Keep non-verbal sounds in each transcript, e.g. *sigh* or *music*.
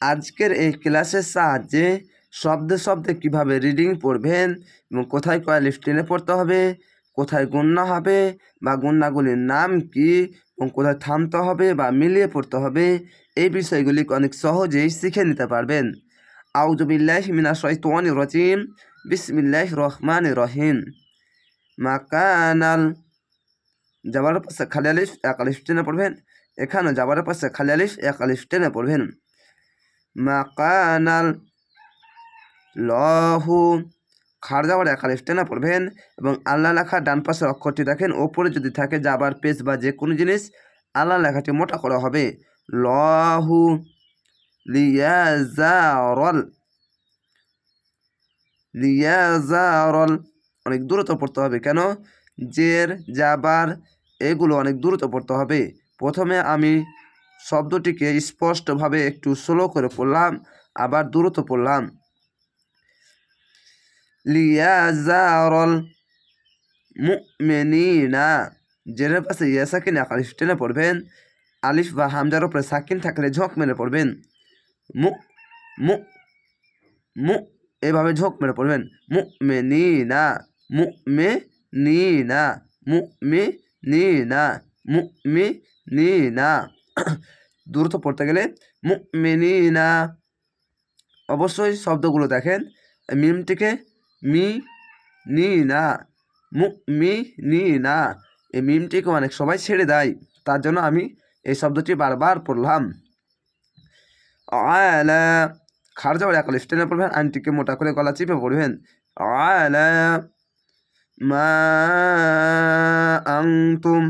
আজকের এই ক্লাসের সাহায্যে শব্দে শব্দে কীভাবে রিডিং পড়বেন এবং কোথায় কয় লিফ টেনে পড়তে হবে, কোথায় গুণনা হবে বা গুণনাগুলির নাম কি এবং কোথায় থামতে হবে বা মিলিয়ে পড়তে হবে, এই বিষয়গুলি অনেক সহজেই শিখে নিতে পারবেন। আউজবিল্লাহ মিনা রজিম। বিসমিল্লাহ রহমান রহিম। মাকানাল যাবার পাশে খালি আলিফ টেনে পড়বেন। এখানে যাবার পাশে খালি আলিফ টেনে পড়বেন। মাকানাল। লহু। খার যাবার এক টেনে পড়বেন এবং আল্লাহ লেখা ডান পাশের অক্ষরটি দেখেন, ওপরে যদি থাকে যাবার পেজ বা যে কোনো জিনিস, আল্লাহ লেখাটি মোটা করা হবে। লহু লিয়াজারল। লিয়াজারল অনেক দূরত্ব পড়তে হবে। কেন? জের যাবার এগুলো অনেক দূরত্ব পড়তে হবে। প্রথমে আমি শব্দটিকে স্পষ্টভাবে একটু স্লো করে পড়লাম, আবার দূরত্ব পড়লাম। লিয়াজারল মুমিনিনা জেরের পাশে ইয়া সাকিন আলিফ টেনে পড়বেন। আলিফ বা হামজার উপরে সাকিন থাকলে ঝোঁক মেরে পড়বেন। মু মু মু, এভাবে ঝোঁক মেরে পড়বেন। মু মে নি না মু মে নি না মু মে নি না মু মে নি না *clears throat* দ্রুত পড়তে গেলে মু না অবশ্যই শব্দগুলো দেখেন। মিমটিকে মি নি না মু মি নি না এই মিমটিকে অনেক সবাই ছেড়ে দেয়। তার জন্য আমি এই শব্দটি বারবার পড়লাম। আলা, খার যাওয়ার এক লিফ টেনে পড়বেন আইনটিকে মোটা করে গলা চিপে পড়বেন। আলা, মা আংতুম।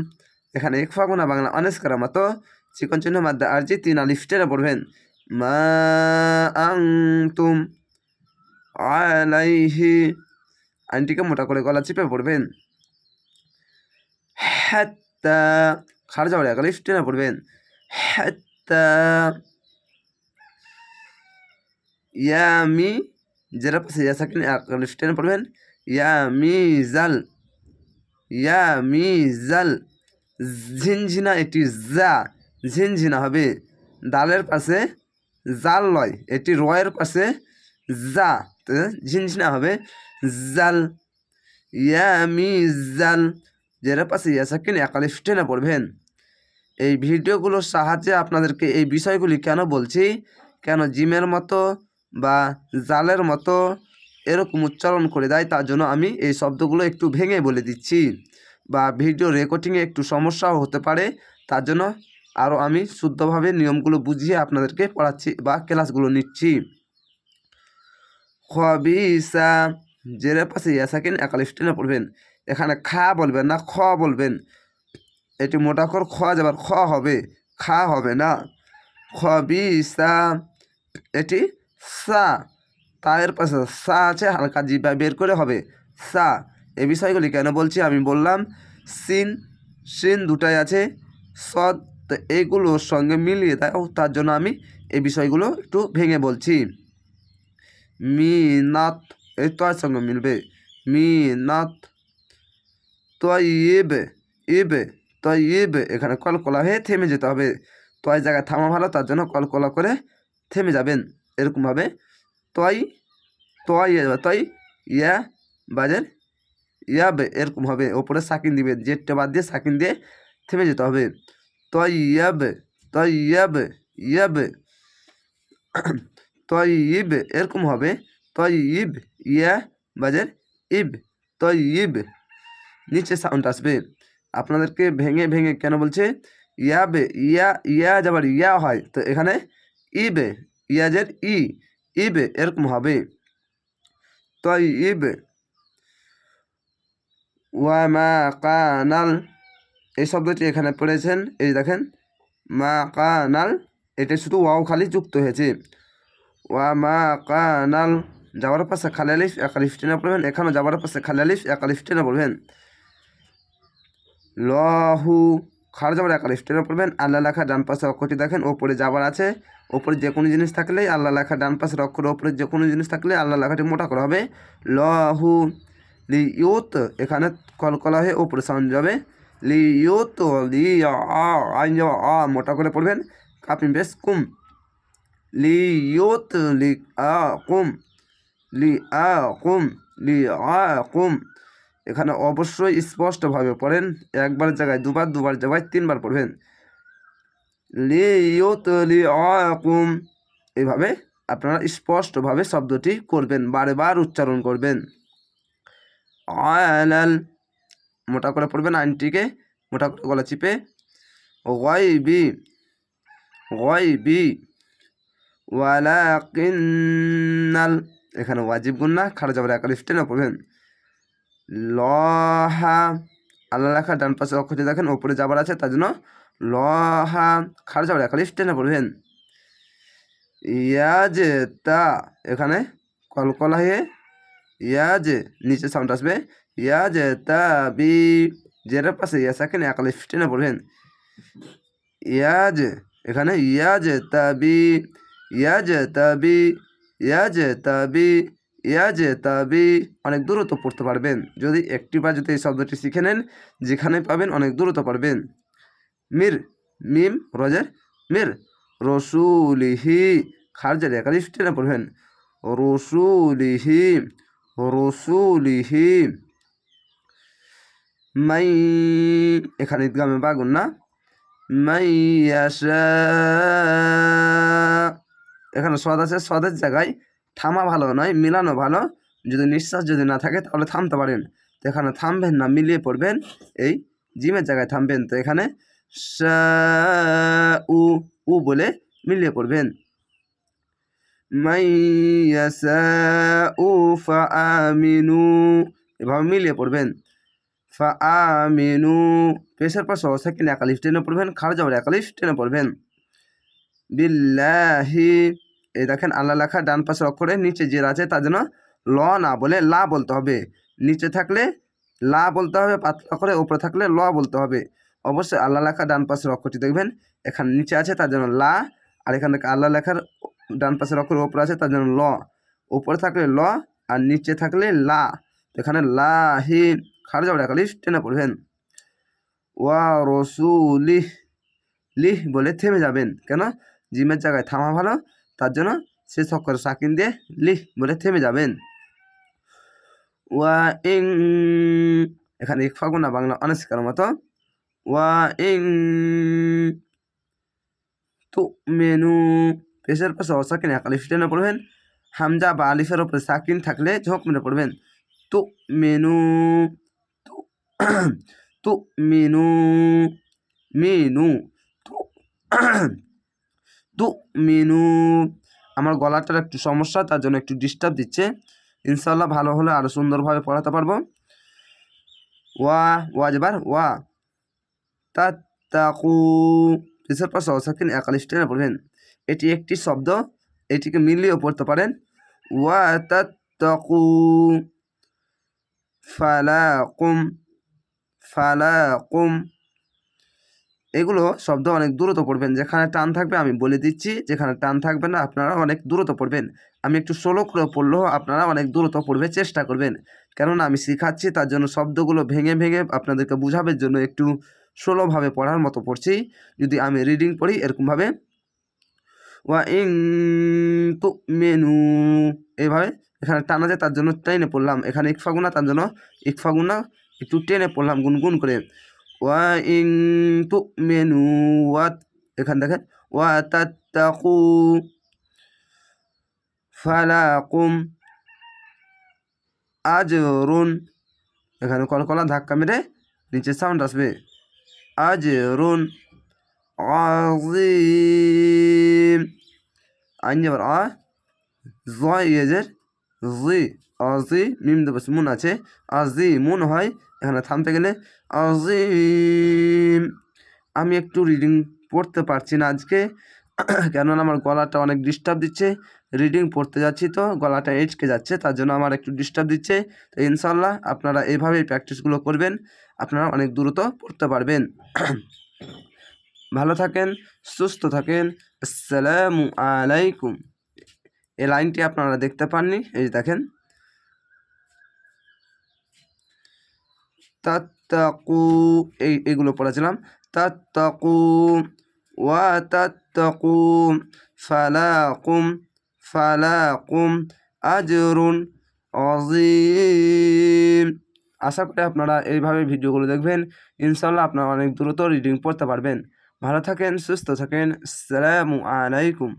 এখানে এক ফাগুনা বাংলা অনেস্কার মতো চিকন চিহ্ন মাদ্দা আরজি তিন আলিফ টেনে পড়বেন। মা আংতুম আলাইহি। আইনটিকে মোটা করে গলা চিপে পড়বেন। হাত্তা। খার যাওয়ার এক লিফ টেনে পড়বেন। হাত্তা। ইয়ামি। যেটা পাশে ইয়া সাকিন আলিফ টেনে পড়বেন। ইয়ামি জাল। ইয়ামি জাল। ঝিনঝিনা এটি জা ঝিনঝিনা হবে। দালের পাশে জাল লয়, এটি রয়ের পাশে তো ঝিনঝিনা হবে, জাল। ইয়ামি জাল যেটা পাশে ইয়া সাকিন একালিফ টেনে পড়বেন। এই ভিডিওগুলোর সাহায্যে আপনাদেরকে এই বিষয়গুলি কেন বলছি, কেন জিমের মতো বা জালের মতো এরকম উচ্চারণ করে দেয়, তার জন্য আমি এই শব্দগুলো একটু ভেঙে বলে দিচ্ছি। বা ভিডিও রেকর্ডিংয়ে একটু সমস্যাও হতে পারে, তার জন্য আরও আমি শুদ্ধভাবে নিয়মগুলো বুঝিয়ে আপনাদেরকে পড়াচ্ছি বা ক্লাসগুলো নিচ্ছি। খবিসা, জেরের পাশে ইয়াসাকিন একালিশ টেনে পড়বেন। এখানে খা বলবেন না, খ বলবেন। এটি মোটা কর, খ যাবার খ হবে, খা হবে না। খবিসা, এটি সা, তায়ের পাশে সা আছে, হালকা জিবা বের করে হবে। সা, এ বিষয়গুলি কেন বলছি আমি বললাম, সিন সিন দুটাই আছে, সদ তো এইগুলোর সঙ্গে মিলিয়ে ও তার জন্য আমি এই বিষয়গুলো একটু ভেঙে বলছি। মি মিনাত এই তয়ের সঙ্গে মিলবে। মি মিনাত, তয়েব, ইব, তয়েব, এখানে কলকলা হয়ে থেমে যেতে হবে। তয় জায়গায় থামা ভালো, তার জন্য কলকলা করে থেমে যাবেন। এরকমভাবে তয় তয় তয়, ইয়া, বাজের, ইয়াবে এরকম হবে ওপরে সাকিন দিবে। জেটটা বাদ দিয়ে সাকিন দিয়ে থেমে যেতে হবে। তয় ইয়াবে তয় ইয়াবে ইব এরকম হবে তয় ইব ইয়া বাজের ইব তয় ইব নিচে সাউন্ড আসবে আপনাদেরকে ভেঙে ভেঙে কেন বলছে ইয়াবে ইয়া ইয়া যাবার ইয়া হয় তো এখানে ইবে ইয়াজের ই ইবে এরকম হবে তয় ইবে ওয়ামা কানাল এই শব্দটি এখানে পড়েছেন, এই দেখেন, মা কানাল, এটা শুধু ওয়াও খালি যুক্ত হয়েছে। ওয়া মা কানাল, যাওয়ার পাশে খালি আলিফ একালিফ টেনে পড়বেন এখানে যাওয়ার পাশে খালি আলিফ একালিফ টেনে পড়বেন। লহু খার যাবার একালিফ টেনে পড়বেন, আল্লাহ লেখা ডান পাশে অক্ষরটি দেখেন, ওপরে যাবার আছে, ওপরে যে কোনো জিনিস থাকলেই আল্লাহ লেখা ডান পাশের অক্ষর, ওপরে যে কোনো জিনিস থাকলে আল্লাহ লেখাটি মোটা করা হবে। লহু, লি ইউত, এখানে কলকলা হয়ে ওপরে সাউন্ড যাবে। লি ইউত লি আইন আ, মোটা করে পড়বেন। কাপিম বেশ, কুম। লিউতলিকাকুম লিআকুম লিআকুম এখানে অবশ্যই স্পষ্টভাবে পড়েন। একবার জায়গায়, দুবার দুবার জায়গায়, তিনবার পড়বেন। লিউতলিআকুম এভাবে আপনারা স্পষ্টভাবে শব্দটি করবেন বারে বার উচ্চারণ করবেন। আলাল মোটা করে পড়বেন আইনটিকে মোটা করে গলা চিপে। গাইবি গাইবি ওয়ালাকিন্নাল, এখানে ওয়াজিব গুন্না খাড়া যাবার একালিফ টেনে পড়বেন। লহা, আল্লাহ লেখা ডান পাশে অক্ষরটি দেখেন, ওপরে যাবার আছে, তার জন্য লহা, খাড়া যাবার একালিফ টেনে পড়বেন। ইয়াজ তা এখানে কলকলা হয়ে ইয়াজ, নিচে সাউন্ড আসবে। ইয়াজ তা বি জের পাশে ইয়া সেকেন্ড একালিফ টেনে পড়বেন ইয়াজ এখানে ইয়াজ তাবি ইয়াজ তাবি ইয়াজ তাবি ইয়াজ তাবি অনেক দ্রুত পড়তে পারবেন। যদি একটি বা যদি এই শব্দটি শিখে নেন, যেখানে পাবেন অনেক দ্রুত পারবেন। মির, মিম, রজের মির। রসুলিহি, খারজের একালিশ টেনে পড়বেন। রসুলিহি রসুলিহি। মাই, এখানে ঈদগামে বাগুন না? মাইয়াশা এখানে স্বাদ আছে স্বাদের জায়গায় থামা ভালো নয়, মিলানো ভালো। যদি নিঃশ্বাস যদি না থাকে, তাহলে থামতে পারেন। তো এখানে থামবেন না, মিলিয়ে পড়বেন। এই জিমের জায়গায় থামবেন। তো এখানে উ উ বলে মিলিয়ে পড়বেন। মাইয়াসা উ, ফা আমিনু এভাবে মিলিয়ে পড়বেন। ফা আমিনু পেশের পর সহ সেকেন্ড একালিফ টেনে পড়বেন, খাড়া যাবার একালিফ টেনে পড়বেন। বিল্লাহি, এই দেখেন আল্লাহ লেখা ডান পাশের অক্ষরে, নিচে যে আছে তার জন্য ল না বলে লা বলতে হবে। নিচে থাকলে লা বলতে হবে, পাতলা করে ওপরে থাকলে ল বলতে হবে। অবশ্যই আল্লাহ লেখা ডান পাশের অক্ষরটি দেখবেন, এখানে নিচে আছে তার জন্য লা, আর এখান থেকে আল্লাহ লেখার ডান পাশের অক্ষর ওপরে আছে তার জন্য ল। ওপরে থাকলে ল, আর নিচে থাকলে লা। এখানে লা যাবে একালিশ টেনে পড়বেন ওয়া রসুলিহ লিহ বলে থেমে যাবেন, কেন? জিমের জায়গায় থামা ভালো, তার জন্য সে অক্ষর সাকিন দিয়ে লিহ বলে থেমে যাবেন। ওয়া ইং, এখানে এক ফাগুনা বাংলা অনাস্কার মতো। ওয়া ইং তু মেনু পেশের পাশে অসাকিন একালিফ টেনে পড়বেন হামজা বা আলিফের ওপরে সাকিন থাকলে ঝোঁক মেরে পড়বেন। তু মেনু তু তু মেনু মেনু তু তু মেনু আমার গলাটার একটু সমস্যা, তার জন্য একটু ডিস্টার্ব দিচ্ছে। ইনশাল্লাহ ভালো হলে আরও সুন্দরভাবে পড়াতে পারব। ওয়া ওয়া। যেবার ওয়া তা তাকু পেশের পাশে অসাকিন একালিশ পড়বেন। এটি একটি শব্দ, এটিকে মিলিয়েও পড়তে পারেন। ওয়া তাত্তাকু। ফালাকুম। ফালাকুম। এগুলো শব্দ অনেক দূরত পড়বেন। যেখানে টান থাকবে আমি বলে দিচ্ছি, যেখানে টান থাকবে না আপনারা অনেক দূরত পড়বেন। আমি একটু স্লো করে পড়লেও আপনারা অনেক দূরত পড়বে চেষ্টা করবেন। কেননা আমি শেখাচ্ছি, তার জন্য শব্দগুলো ভেঙে ভেঙে আপনাদেরকে বোঝাবার জন্য একটু স্লোভাবে পড়ার মতো পড়ছি। যদি আমি রিডিং পড়ি, এরকমভাবে। ওয়া ইং তু মেনু এইভাবে এখানে টানা যায় তার জন্য টেনে পড়লাম। এখানে ইকফাগুনা তার জন্য ইকফাগুনা একটু টেনে পড়লাম, গুনগুন করে। ওয়া ইং তু মেনু ওয়াত এখানে দেখেন ওয়া তাত্তাকু ফালাকুম আজরুন এখানে কলকলা ধাক্কা মেরে নিচে সাউন্ড আসবে। আজরুন আজিম আইন যাবার আ জয় ইয়েজের জি আজি মিম দেবস মুন আছে। আজি মুন হয় এখানে থামতে গেলে আজিম আমি একটু রিডিং পড়তে পারছি না আজকে। *clears throat* কেননা আমার গলাটা অনেক ডিস্টার্ব দিচ্ছে। রিডিং পড়তে যাচ্ছি তো, গলাটা এঁচকে যাচ্ছে, তার জন্য আমার একটু ডিস্টার্ব দিচ্ছে। তো ইনশাল্লাহ আপনারা এইভাবেই প্র্যাকটিসগুলো করবেন। আপনারা অনেক দ্রুত পড়তে পারবেন। *clears throat* ভালো থাকেন, সুস্থ থাকেন। আসসালামু আলাইকুম। এই লাইনটি আপনারা দেখতে পাননি, এই দেখেন। তাত্তাকু, এই, এগুলো পড়েছিলাম। তাত্তাকু, ওয়া তাত্তাকু, ফালাকুম ফালাকুম আজরুন অজিম আশা করি আপনারা এইভাবে ভিডিওগুলো দেখবেন। ইনশাল্লাহ আপনারা অনেক দ্রুত রিডিং পড়তে পারবেন। ভালো থাকেন, সুস্থ থাকেন। আসসালামু আলাইকুম।